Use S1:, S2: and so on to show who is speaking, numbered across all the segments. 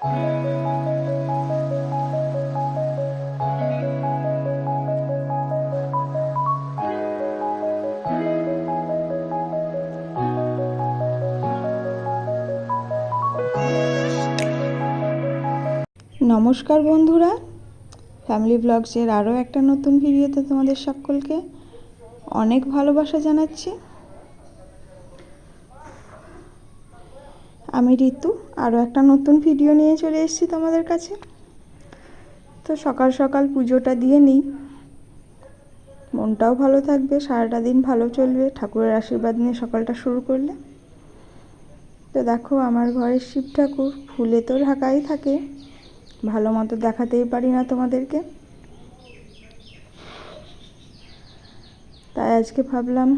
S1: নমস্কার বন্ধুরা। ফ্যামিলি ব্লগসের আরও একটা নতুন ভিডিওতে তোমাদের সকলকে অনেক ভালোবাসা জানাচ্ছি। আমি ঋতু আরও একটা নতুন ভিডিও নিয়ে চলে এসেছি তোমাদের কাছে। তো সকাল সকাল পুজোটা দিয়ে নিই। মনটাও ভালো থাকবে, সারাটা দিন ভালো চলবে, ঠাকুরের আশীর্বাদ নিয়ে সকালটা শুরু করলে। তো দেখো, আমার ঘরের শিব ঠাকুর, ফুলে তো ঢাকাই থাকে, ভালো মতো দেখাতেই পারি না তোমাদেরকে। তাই আজকে ভাবলাম,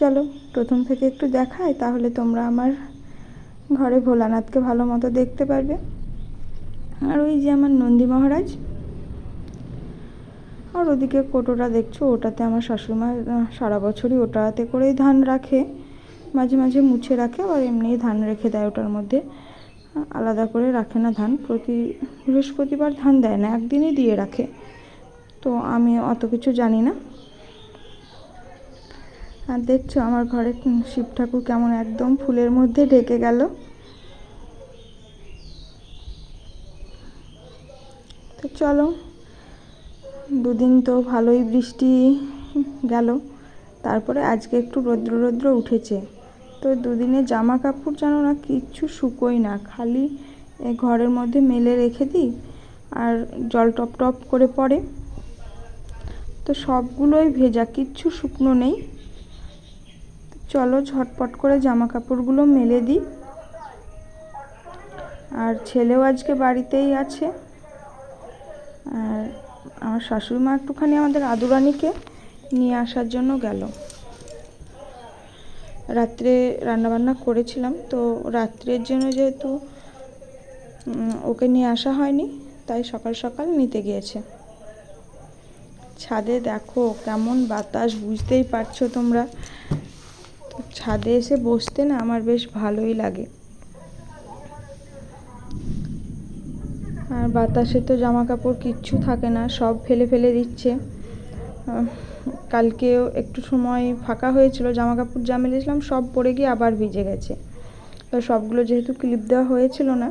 S1: চলো প্রথম থেকে একটু দেখাই, তাহলে তোমরা আমার ঘরে ভোলানাথকে ভালো মতো দেখতে পারবে। আর ওই যে আমার নন্দী মহারাজ। আর ওদিকে কোটোটা দেখছ? ওটাতে আমার শাশুড়িমা সারা বছরই ওটাতে করেই ধান রাখে। মাঝে মাঝে মুছে রাখে, আবার এমনিই ধান রেখে দেয় ওটার মধ্যে। আলাদা করে রাখে না ধান, প্রতি বৃহস্পতিবার ধান দেয় না, একদিনই দিয়ে রাখে। তো আমি অত কিছু জানি না। আর দেখছ আমার ঘরে শিব ঠাকুর কেমন একদম ফুলের মধ্যে ঢেকে গেল। তো চলো, দুদিন তো ভালোই বৃষ্টি গেল, তারপরে আজকে একটু রৌদ্র রৌদ্র উঠেছে। তো দুদিনে জামা কাপড় জানো না কিচ্ছু শুকোই না, খালি ঘরের মধ্যে মেলে রেখে দিই আর জল টপ টপ করে পড়ে। তো সবগুলোই ভেজা, কিচ্ছু শুকনো নেই। চলো ঝটপট করে জামা কাপড়গুলো মেলে দিই। আর ছেলেও আজকে বাড়িতেই আছে। আর আমার শাশুড়ি মা একটুখানি আমাদের আদুরানিকে নিয়ে আসার জন্য গেল। রাত্রে রান্নাবান্না করেছিলাম, তো রাত্রের জন্য যেহেতু ওকে নিয়ে আসা হয়নি, তাই সকাল সকাল নিতে গিয়েছে। ছাদে দেখো কেমন বাতাস, বুঝতেই পারছ তোমরা। ছাদে এসে বসতে না আমার বেশ ভালোই লাগে। আর বাতাসে তো জামা কাপড় কিচ্ছু থাকে না, সব ফেলে ফেলে দিচ্ছে। কালকেও একটু সময় ফাঁকা হয়েছিল জামা কাপড় যা মেলেছিলাম সব পরে গিয়ে আবার ভিজে গেছে। তো সবগুলো যেহেতু ক্লিপ দেওয়া হয়েছিল না,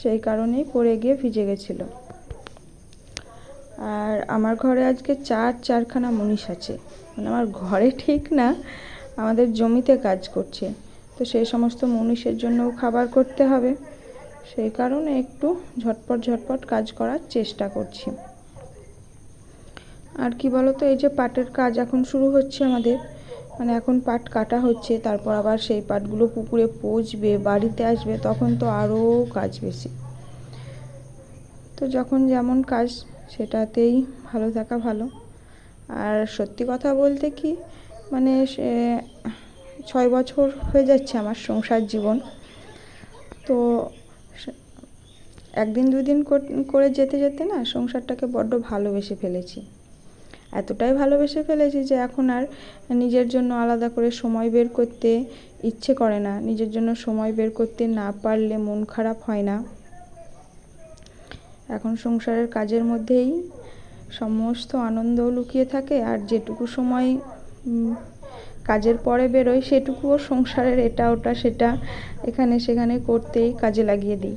S1: সেই কারণেই পরে গিয়ে ভিজে গেছিল। আর আমার ঘরে আজকে চার, চারখানা মনীষ আছে। মানে আমার ঘরে ঠিক না আমাদের জমিতে কাজ করছে। তো সেই সমস্ত মনীষের জন্যও খাবার করতে হবে। সেই কারণে একটু ঝটপট ঝটপট কাজ করার চেষ্টা করছি। আর কি বলতো, এই যে পাটের কাজ এখন শুরু হচ্ছে আমাদের। মানে এখন পাট কাটা হচ্ছে, তারপর আবার সেই পাটগুলো পুকুরে পচবে, বাড়িতে আসবে, তখন তো আরও কাজ বেশি। তো যখন যেমন কাজ, সেটাতেই ভালো থাকা ভালো। আর সত্যি কথা বলতে কি মানে সে ছয় বছর হয়ে যাচ্ছে আমার সংসার জীবন। তো একদিন দুদিন করে যেতে যেতে না সংসারটাকে বড্ড ভালোবেসে ফেলেছি। এতটাই ভালোবেসে ফেলেছি যে এখন আর নিজের জন্য আলাদা করে সময় বের করতে ইচ্ছে করে না। নিজের জন্য সময় বের করতে না পারলে মন খারাপ হয় না। এখন সংসারের কাজের মধ্যেই সমস্ত আনন্দ লুকিয়ে থাকে আর যেটুকু সময় কাজের পরে বেরোয় সেটুকুও সংসারের, এটা ওটা, সেটা, এখানে সেখানে করতেই কাজে লাগিয়ে দিই।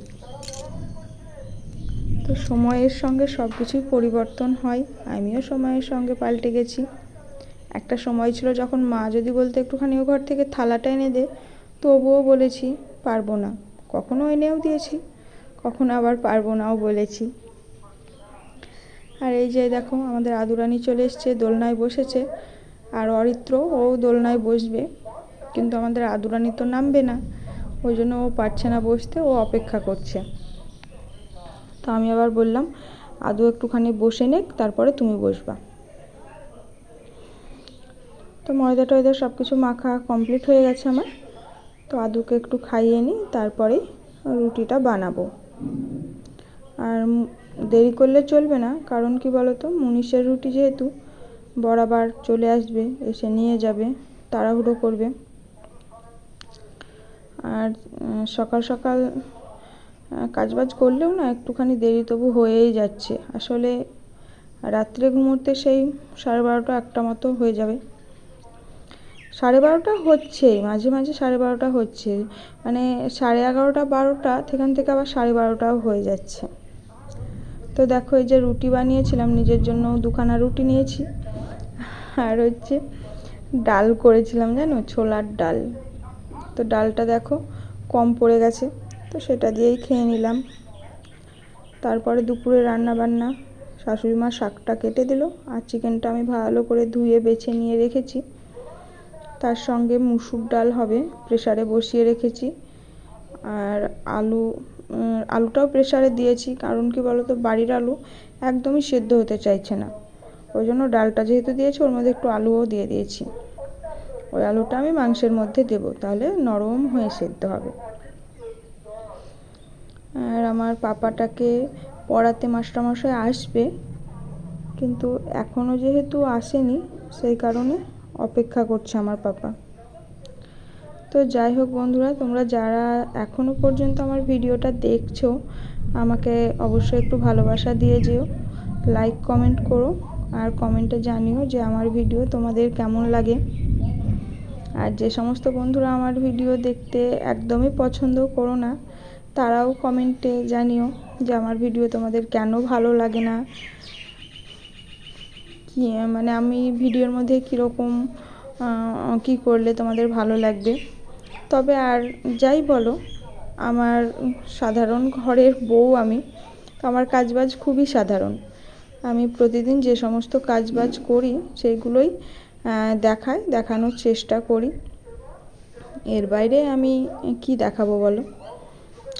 S1: তো সময়ের সঙ্গে সব কিছুই পরিবর্তন হয়, আমিও সময়ের সঙ্গে পাল্টে গেছি। একটা সময় ছিল যখন মা যদি বলতে, একটুখানি ও ঘর থেকে থালাটা এনে দে। তবুও বলেছি, পারব না। কখনো এনেও দিয়েছি, কখনো আবার পারব নাও বলেছি। আর এই যে দেখো, আমাদের আদুরানি চলে এসছে, দোলনায় বসেছে। আর অরিত্র, ও দোলনায় বসবে। কিন্তু আমাদের আদুরানি তো নামবে না। ওই জন্য ও পারছে না বসতে, ও অপেক্ষা করছে। তো আমি আবার বললাম, আদু একটুখানি বসে নেক, তারপরে তুমি বসবা। তো ময়দা টয়দা সব কিছু মাখা কমপ্লিট হয়ে গেছে আমার। তো আদুকে একটু খাইয়ে নিই, তারপরেই রুটিটা বানাবো। আর দেরি করলে চলবে না, কারণ কি বলতো, মুনিশের রুটি যেহেতু বরাবর চলে আসবে, এসে নিয়ে যাবে, তাড়াহুড়ো করবে। আর সকাল সকাল কাজবাজ করলেও না একটুখানি দেরি তবু হয়েই যাচ্ছে। আসলে রাত্রে ঘুমোতে সেই সাড়ে বারোটা, একটা মতো হয়ে যাবে। সাড়ে বারোটা হচ্ছেই মাঝে মাঝে সাড়ে বারোটা হচ্ছে। মানে সাড়ে এগারোটা, বারোটা, সেখান থেকে আবার সাড়ে বারোটাও হয়ে যাচ্ছে। তো দেখো, এই যে রুটি বানিয়েছিলাম, নিজের জন্য দুখানা রুটি নিয়েছি। আর হচ্ছে ডাল করেছিলাম জানো? ছোলার ডাল। তো ডালটা দেখো কম পড়ে গেছে, তো সেটা দিয়েই খেয়ে নিলাম। তারপরে দুপুরে রান্না বান্না শাশুড়ি মা শাকটা কেটে দিল আর চিকেনটা আমি ভালো করে ধুয়ে, বেছে নিয়ে রেখেছি। তার সঙ্গে মুসুর ডাল হবে, প্রেসারে বসিয়ে রেখেছি। আর আলু আলুটাও প্রেসারে দিয়েছি, কারণ কি বলতো? বাড়ির আলু একদমই সেদ্ধ হতে চাইছে না। ওই জন্য ডালটা যেহেতু দিয়েছি, ওর মধ্যে একটু আলুও দিয়ে দিয়েছি। ওই আলুটা আমি মাংসের মধ্যে দেবো, তাহলে নরম হয়ে সেদ্ধ হবে। আর আমার পাপাটাকে পড়াতে মাস্টারমশাই আসবে, কিন্তু এখনও যেহেতু আসেনি, সেই কারণে অপেক্ষা করছে আমার পাপা। তো যাই হোক বন্ধুরা, তোমরা যারা এখনও পর্যন্ত আমার ভিডিওটা দেখছ, আমাকে অবশ্যই একটু ভালোবাসা দিয়ে যেও। লাইক কমেন্ট করো। আর কমেন্টে জানিও যে আমার ভিডিও তোমাদের কেমন লাগে। আর যে সমস্ত বন্ধুরা আমার ভিডিও দেখতে একদমই পছন্দ করো না, তারাও কমেন্টে জানিও যে আমার ভিডিও তোমাদের কেন ভালো লাগে না। কি মানে আমি ভিডিওর মধ্যে কীরকম কী করলে তোমাদের ভালো লাগবে? তবে আর যাই বলো, আমার সাধারণ ঘরের বউ আমি, তো আমার কাজবাজ খুবই সাধারণ। আমি প্রতিদিন যে সমস্ত কাজবাজ করি সেইগুলোই দেখাই, দেখানোর চেষ্টা করি। এর বাইরে আমি কি দেখাবো বলো?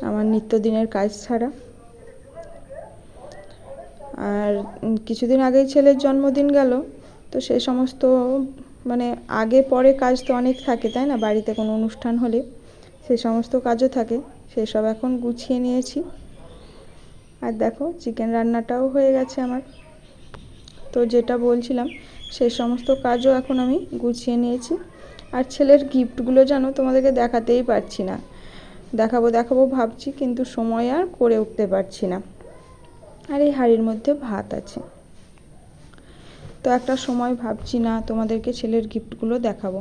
S1: আমার নিত্যদিনের কাজ ছাড়া। আর কিছুদিন আগেই ছেলের জন্মদিন গেল, তো সে সমস্ত মানে আগে পরে কাজ তো অনেক থাকে, তাই না? বাড়িতে কোনো অনুষ্ঠান হলে সে সমস্ত কাজও থাকে, সেসব এখন গুছিয়ে নিয়েছি। আর দেখো চিকেন রান্নাটাও হয়ে গেছে আমার। তো যেটা বলছিলাম, সেই সমস্ত কাজও এখন আমি গুছিয়ে নিয়েছি। আর ছেলের গিফটগুলো জানো তোমাদেরকে দেখাতেই পারছি না। দেখাবো দেখাবো, ভাবছি, কিন্তু সময় আর করে উঠতে পারছি না। আর এই হাঁড়ির মধ্যে ভাত আছে। তো একটা সময় ভাবছি না তোমাদেরকে ছেলের গিফটগুলো দেখাবো।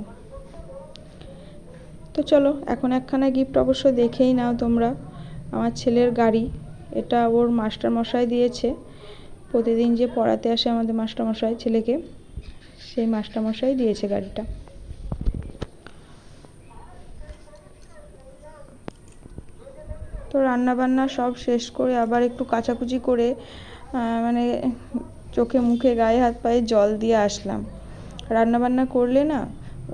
S1: তো চলো, এখন একখানা গিফট অবশ্য দেখেই নাও তোমরা। আমার ছেলের গাড়ি। এটা ওর মাস্টার মশাই দিয়েছে। প্রতিদিন যে পড়াতে আসে আমাদের মাস্টার মশাই ছেলেকে, সেই মাস্টার মশাই দিয়েছে গাড়িটা। তো রান্না বান্না সব শেষ করে আবার একটু কাচাকুচি করে মানে চোখে মুখে গায়ে হাত পায়ে জল দিয়ে আসলাম। রান্না বান্না করলে না,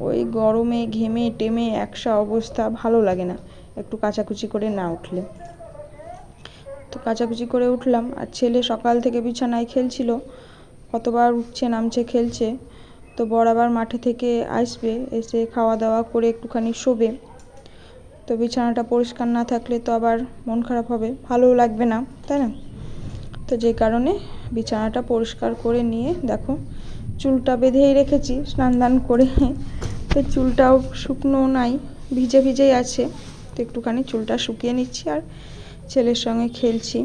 S1: ওই গরমে ঘেমে টেমে একসা অবস্থা ভালো লাগে না। একটু কাচাকুচি করে না উঠলে। তো কাচাকুচি করে উঠলাম আর ছেলে সকাল থেকে বিছানায় খেলছিল, কতবার উঠছে নামছে খেলছে, তো বর আবার মাঠে থেকে আসবে, এসে খাওয়া দাওয়া করে একটুখানি শোবে। তো বিছানাটা পরিষ্কার না থাকলে তো আবার মন খারাপ হবে, ভালোও লাগবে না, তাই না? তো যে কারণে বিছানাটা পরিষ্কার করে নিয়ে, দেখো, চুলটা বেঁধেই রেখেছি, স্নান দান করে, তো চুলটাও শুকনো নাই, ভিজে ভিজেই আছে, তো একটুখানি চুলটা শুকিয়ে নিচ্ছি আর ছেলের সঙ্গে খেলছি।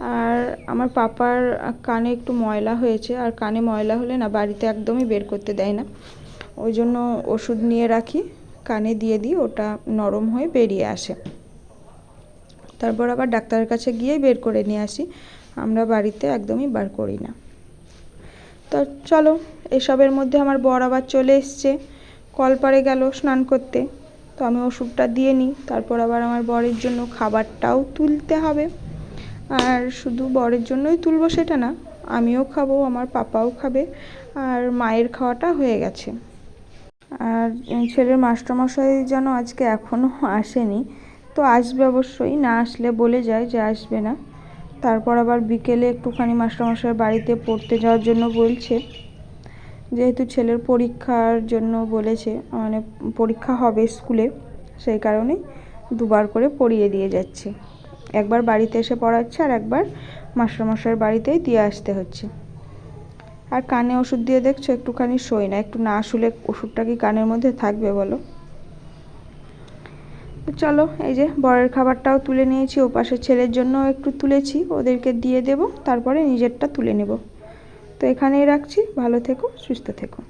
S1: আর আমার পাপার কানে একটু ময়লা হয়েছে, আর কানে ময়লা হলে না বাড়িতে একদমই বের করতে দেয় না। ওই জন্য ওষুধ নিয়ে রাখি, কানে দিয়ে দিই, ওটা নরম হয়ে বেরিয়ে আসে। তারপর আবার ডাক্তারের কাছে গিয়েই বের করে নিয়ে আসি। আমরা বাড়িতে একদমই বার করি না। তো চলো, এসবের মধ্যে আমার বর আবার চলে এসছে। কলপারে গেল স্নান করতে। তো আমি ওষুধটা দিয়ে নিই। তারপর আবার আমার বরের জন্য খাবারটাও তুলতে হবে। আর শুধু বরের জন্যই তুলবো সেটা না, আমিও খাব, আমার পাপাও খাবে, আর মায়ের খাওয়াটা হয়ে গেছে। আর ছেলের মাস্টারমশাই যেন আজকে এখনও আসেনি, তো আসবে অবশ্যই, না আসলে বলে যায় যে আসবে না। তারপর আবার বিকেলে একটুখানি মাস্টারমশাই বাড়িতে পড়তে যাওয়ার জন্য বলছে যেহেতু ছেলের পরীক্ষার জন্য বলেছে মানে পরীক্ষা হবে স্কুলে, সেই কারণে দুবার করে পড়িয়ে দিয়ে যাচ্ছে। একবার বাড়িতে এসে পড়াচ্ছে আর একবার মাস্টারমশাইয়ের বাড়িতেই দিয়ে আসতে হচ্ছে। আর কানে ওষুধ দিয়ে দেখছ, একটুখানি শোয় না, একটু না শুলে ওষুধটা কি কানের মধ্যে থাকবে বলো? চলো, এই যে বরের খাবারটাও তুলে নিয়েছি ও পাশে ছেলের জন্য একটু তুলেছি, ওদেরকে দিয়ে দেব, তারপরে নিজেরটা তুলে নেব। তো এখানেই রাখছি। ভালো থেকো সুস্থ থেকো।